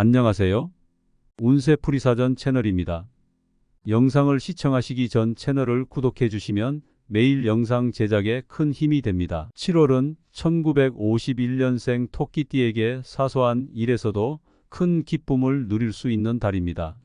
안녕하세요. 운세풀이 사전 채널입니다. 영상을 시청하시기 전 채널을 구독해 주시면 매일 영상 제작에 큰 힘이 됩니다. 7월은 1951년생 토끼띠에게 사소한 일에서도 큰 기쁨을 누릴 수 있는 달입니다.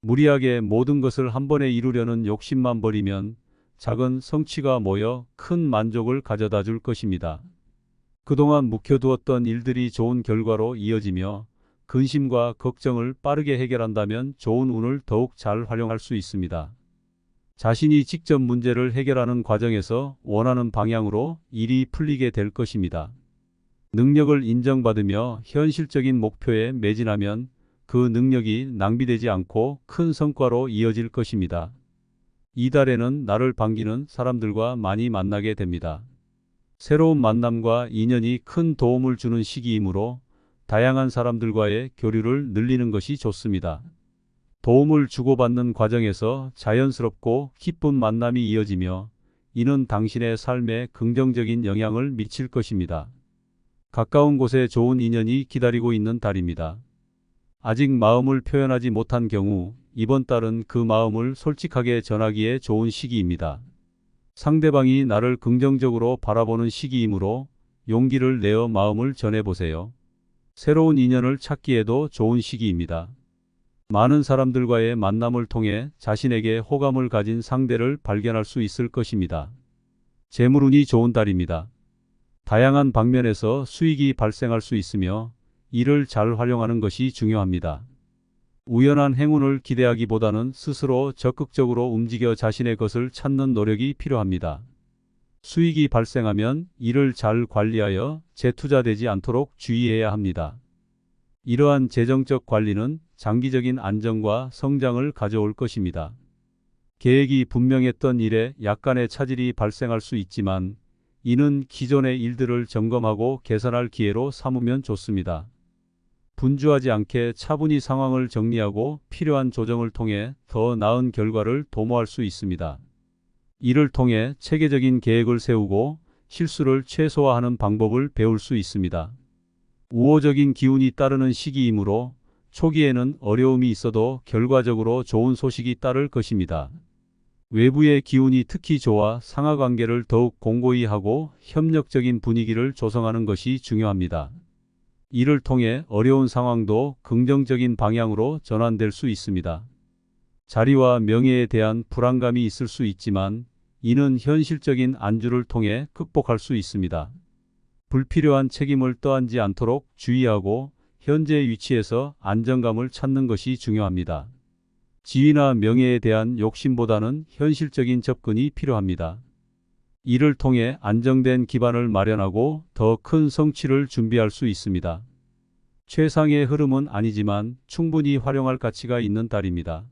무리하게 모든 것을 한 번에 이루려는 욕심만 버리면 작은 성취가 모여 큰 만족을 가져다 줄 것입니다. 그동안 묵혀두었던 일들이 좋은 결과로 이어지며 근심과 걱정을 빠르게 해결한다면 좋은 운을 더욱 잘 활용할 수 있습니다. 자신이 직접 문제를 해결하는 과정에서 원하는 방향으로 일이 풀리게 될 것입니다. 능력을 인정받으며 현실적인 목표에 매진하면 그 능력이 낭비되지 않고 큰 성과로 이어질 것입니다. 이달에는 나를 반기는 사람들과 많이 만나게 됩니다. 새로운 만남과 인연이 큰 도움을 주는 시기이므로 다양한 사람들과의 교류를 늘리는 것이 좋습니다. 도움을 주고받는 과정에서 자연스럽고 기쁜 만남이 이어지며 이는 당신의 삶에 긍정적인 영향을 미칠 것입니다. 가까운 곳에 좋은 인연이 기다리고 있는 달입니다. 아직 마음을 표현하지 못한 경우 이번 달은 그 마음을 솔직하게 전하기에 좋은 시기입니다. 상대방이 나를 긍정적으로 바라보는 시기이므로 용기를 내어 마음을 전해보세요. 새로운 인연을 찾기에도 좋은 시기입니다. 많은 사람들과의 만남을 통해 자신에게 호감을 가진 상대를 발견할 수 있을 것입니다. 재물운이 좋은 달입니다. 다양한 방면에서 수익이 발생할 수 있으며 이를 잘 활용하는 것이 중요합니다. 우연한 행운을 기대하기보다는 스스로 적극적으로 움직여 자신의 것을 찾는 노력이 필요합니다. 수익이 발생하면 이를 잘 관리하여 재투자되지 않도록 주의해야 합니다. 이러한 재정적 관리는 장기적인 안정과 성장을 가져올 것입니다. 계획이 분명했던 일에 약간의 차질이 발생할 수 있지만 이는 기존의 일들을 점검하고 개선할 기회로 삼으면 좋습니다. 분주하지 않게 차분히 상황을 정리하고 필요한 조정을 통해 더 나은 결과를 도모할 수 있습니다. 이를 통해 체계적인 계획을 세우고 실수를 최소화하는 방법을 배울 수 있습니다. 우호적인 기운이 따르는 시기이므로 초기에는 어려움이 있어도 결과적으로 좋은 소식이 따를 것입니다. 외부의 기운이 특히 좋아 상하 관계를 더욱 공고히 하고 협력적인 분위기를 조성하는 것이 중요합니다. 이를 통해 어려운 상황도 긍정적인 방향으로 전환될 수 있습니다. 자리와 명예에 대한 불안감이 있을 수 있지만 이는 현실적인 안주를 통해 극복할 수 있습니다. 불필요한 책임을 떠안지 않도록 주의하고 현재 위치에서 안정감을 찾는 것이 중요합니다. 지위나 명예에 대한 욕심보다는 현실적인 접근이 필요합니다. 이를 통해 안정된 기반을 마련하고 더 큰 성취를 준비할 수 있습니다. 최상의 흐름은 아니지만 충분히 활용할 가치가 있는 달입니다.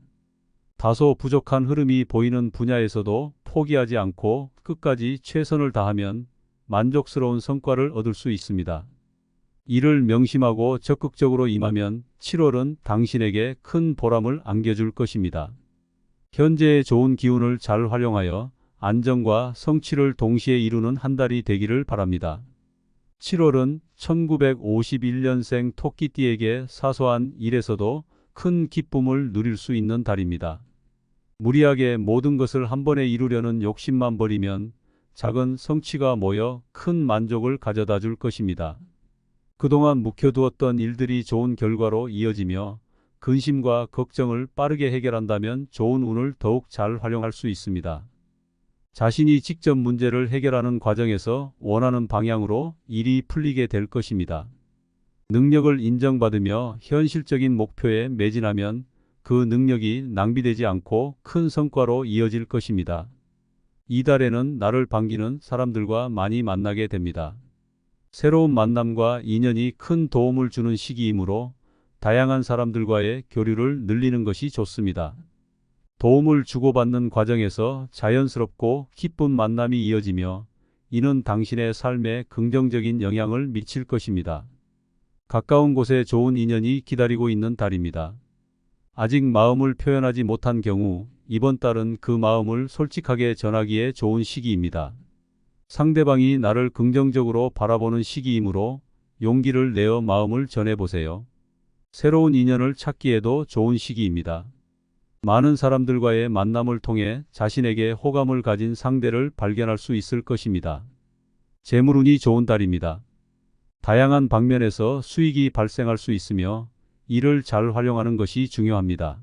다소 부족한 흐름이 보이는 분야에서도 포기하지 않고 끝까지 최선을 다하면 만족스러운 성과를 얻을 수 있습니다. 이를 명심하고 적극적으로 임하면 7월은 당신에게 큰 보람을 안겨줄 것입니다. 현재의 좋은 기운을 잘 활용하여 안정과 성취를 동시에 이루는 한 달이 되기를 바랍니다. 7월은 1951년생 토끼띠에게 사소한 일에서도 큰 기쁨을 누릴 수 있는 달입니다. 무리하게 모든 것을 한 번에 이루려는 욕심만 버리면 작은 성취가 모여 큰 만족을 가져다 줄 것입니다. 그동안 묵혀두었던 일들이 좋은 결과로 이어지며 근심과 걱정을 빠르게 해결한다면 좋은 운을 더욱 잘 활용할 수 있습니다. 자신이 직접 문제를 해결하는 과정에서 원하는 방향으로 일이 풀리게 될 것입니다. 능력을 인정받으며 현실적인 목표에 매진하면 그 능력이 낭비되지 않고 큰 성과로 이어질 것입니다. 이달에는 나를 반기는 사람들과 많이 만나게 됩니다. 새로운 만남과 인연이 큰 도움을 주는 시기이므로 다양한 사람들과의 교류를 늘리는 것이 좋습니다. 도움을 주고받는 과정에서 자연스럽고 기쁜 만남이 이어지며 이는 당신의 삶에 긍정적인 영향을 미칠 것입니다. 가까운 곳에 좋은 인연이 기다리고 있는 달입니다. 아직 마음을 표현하지 못한 경우 이번 달은 그 마음을 솔직하게 전하기에 좋은 시기입니다. 상대방이 나를 긍정적으로 바라보는 시기이므로 용기를 내어 마음을 전해보세요. 새로운 인연을 찾기에도 좋은 시기입니다. 많은 사람들과의 만남을 통해 자신에게 호감을 가진 상대를 발견할 수 있을 것입니다. 재물운이 좋은 달입니다. 다양한 방면에서 수익이 발생할 수 있으며 이를 잘 활용하는 것이 중요합니다.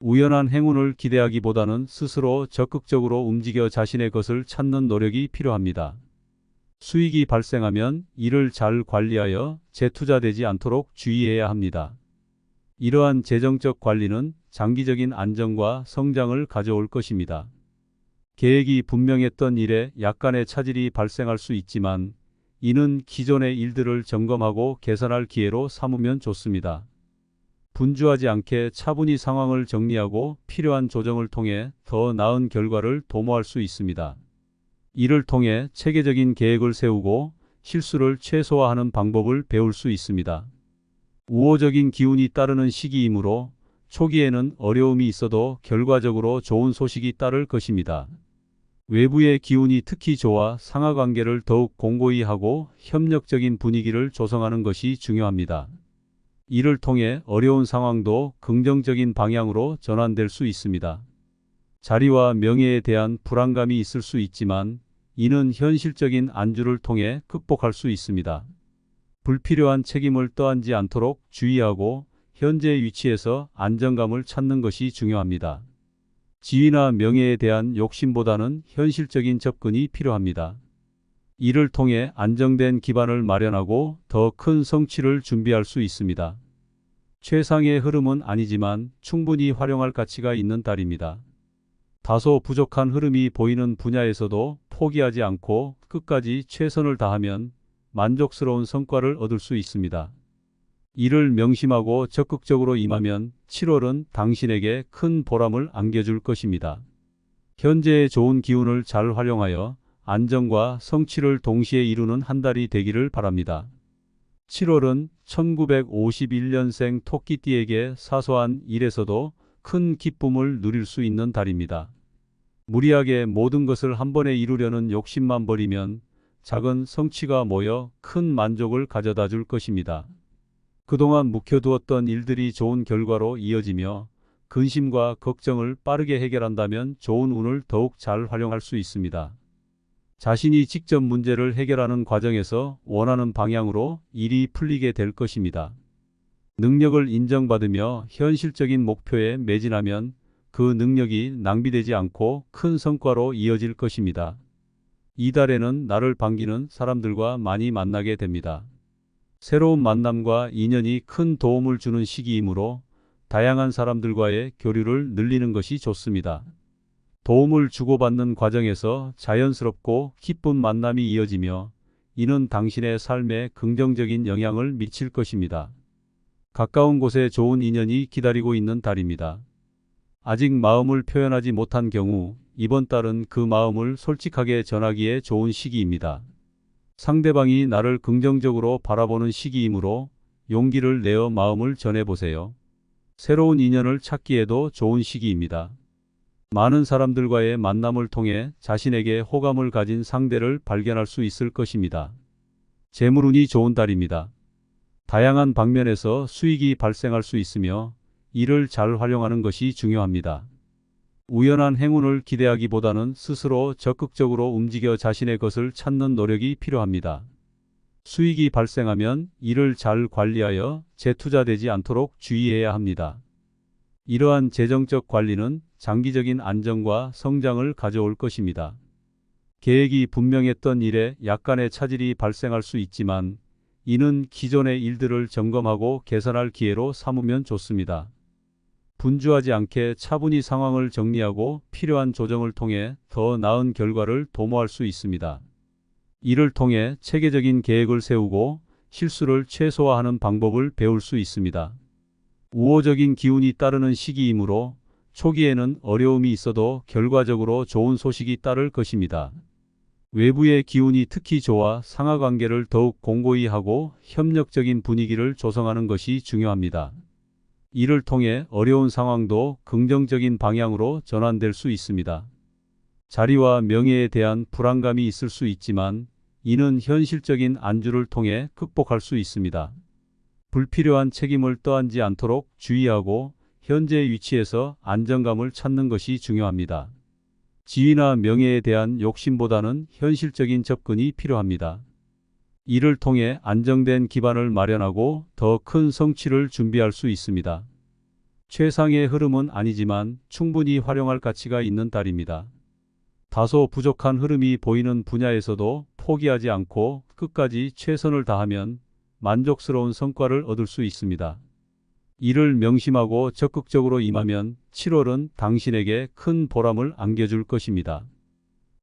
우연한 행운을 기대하기보다는 스스로 적극적으로 움직여 자신의 것을 찾는 노력이 필요합니다. 수익이 발생하면 이를 잘 관리하여 재투자되지 않도록 주의해야 합니다. 이러한 재정적 관리는 장기적인 안정과 성장을 가져올 것입니다. 계획이 분명했던 일에 약간의 차질이 발생할 수 있지만 이는 기존의 일들을 점검하고 개선할 기회로 삼으면 좋습니다. 분주하지 않게 차분히 상황을 정리하고 필요한 조정을 통해 더 나은 결과를 도모할 수 있습니다. 이를 통해 체계적인 계획을 세우고 실수를 최소화하는 방법을 배울 수 있습니다. 우호적인 기운이 따르는 시기이므로 초기에는 어려움이 있어도 결과적으로 좋은 소식이 따를 것입니다. 외부의 기운이 특히 좋아 상하 관계를 더욱 공고히 하고 협력적인 분위기를 조성하는 것이 중요합니다. 이를 통해 어려운 상황도 긍정적인 방향으로 전환될 수 있습니다. 자리와 명예에 대한 불안감이 있을 수 있지만 이는 현실적인 안주를 통해 극복할 수 있습니다. 불필요한 책임을 떠안지 않도록 주의하고 현재의 위치에서 안정감을 찾는 것이 중요합니다. 지위나 명예에 대한 욕심보다는 현실적인 접근이 필요합니다. 이를 통해 안정된 기반을 마련하고 더 큰 성취를 준비할 수 있습니다. 최상의 흐름은 아니지만 충분히 활용할 가치가 있는 달입니다. 다소 부족한 흐름이 보이는 분야에서도 포기하지 않고 끝까지 최선을 다하면 만족스러운 성과를 얻을 수 있습니다. 이를 명심하고 적극적으로 임하면 7월은 당신에게 큰 보람을 안겨줄 것입니다. 현재의 좋은 기운을 잘 활용하여 안정과 성취를 동시에 이루는 한 달이 되기를 바랍니다. 7월은 1951년생 토끼띠에게 사소한 일에서도 큰 기쁨을 누릴 수 있는 달입니다. 무리하게 모든 것을 한 번에 이루려는 욕심만 버리면 작은 성취가 모여 큰 만족을 가져다 줄 것입니다. 그동안 묵혀두었던 일들이 좋은 결과로 이어지며 근심과 걱정을 빠르게 해결한다면 좋은 운을 더욱 잘 활용할 수 있습니다. 자신이 직접 문제를 해결하는 과정에서 원하는 방향으로 일이 풀리게 될 것입니다. 능력을 인정받으며 현실적인 목표에 매진하면 그 능력이 낭비되지 않고 큰 성과로 이어질 것입니다. 이달에는 나를 반기는 사람들과 많이 만나게 됩니다. 새로운 만남과 인연이 큰 도움을 주는 시기이므로 다양한 사람들과의 교류를 늘리는 것이 좋습니다. 도움을 주고받는 과정에서 자연스럽고 기쁜 만남이 이어지며 이는 당신의 삶에 긍정적인 영향을 미칠 것입니다. 가까운 곳에 좋은 인연이 기다리고 있는 달입니다. 아직 마음을 표현하지 못한 경우 이번 달은 그 마음을 솔직하게 전하기에 좋은 시기입니다. 상대방이 나를 긍정적으로 바라보는 시기이므로 용기를 내어 마음을 전해보세요. 새로운 인연을 찾기에도 좋은 시기입니다. 많은 사람들과의 만남을 통해 자신에게 호감을 가진 상대를 발견할 수 있을 것입니다. 재물운이 좋은 달입니다. 다양한 방면에서 수익이 발생할 수 있으며 이를 잘 활용하는 것이 중요합니다. 우연한 행운을 기대하기보다는 스스로 적극적으로 움직여 자신의 것을 찾는 노력이 필요합니다. 수익이 발생하면 이를 잘 관리하여 재투자되지 않도록 주의해야 합니다. 이러한 재정적 관리는 장기적인 안정과 성장을 가져올 것입니다. 계획이 분명했던 일에 약간의 차질이 발생할 수 있지만 이는 기존의 일들을 점검하고 개선할 기회로 삼으면 좋습니다. 분주하지 않게 차분히 상황을 정리하고 필요한 조정을 통해 더 나은 결과를 도모할 수 있습니다. 이를 통해 체계적인 계획을 세우고 실수를 최소화하는 방법을 배울 수 있습니다. 우호적인 기운이 따르는 시기이므로 초기에는 어려움이 있어도 결과적으로 좋은 소식이 따를 것입니다. 외부의 기운이 특히 좋아 상하 관계를 더욱 공고히 하고 협력적인 분위기를 조성하는 것이 중요합니다. 이를 통해 어려운 상황도 긍정적인 방향으로 전환될 수 있습니다. 자리와 명예에 대한 불안감이 있을 수 있지만 이는 현실적인 안주를 통해 극복할 수 있습니다. 불필요한 책임을 떠안지 않도록 주의하고 현재 위치에서 안정감을 찾는 것이 중요합니다. 지위나 명예에 대한 욕심보다는 현실적인 접근이 필요합니다. 이를 통해 안정된 기반을 마련하고 더 큰 성취를 준비할 수 있습니다. 최상의 흐름은 아니지만 충분히 활용할 가치가 있는 달입니다. 다소 부족한 흐름이 보이는 분야에서도 포기하지 않고 끝까지 최선을 다하면 만족스러운 성과를 얻을 수 있습니다. 이를 명심하고 적극적으로 임하면 7월은 당신에게 큰 보람을 안겨줄 것입니다.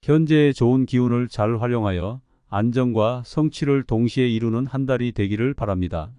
현재의 좋은 기운을 잘 활용하여 안정과 성취를 동시에 이루는 한 달이 되기를 바랍니다.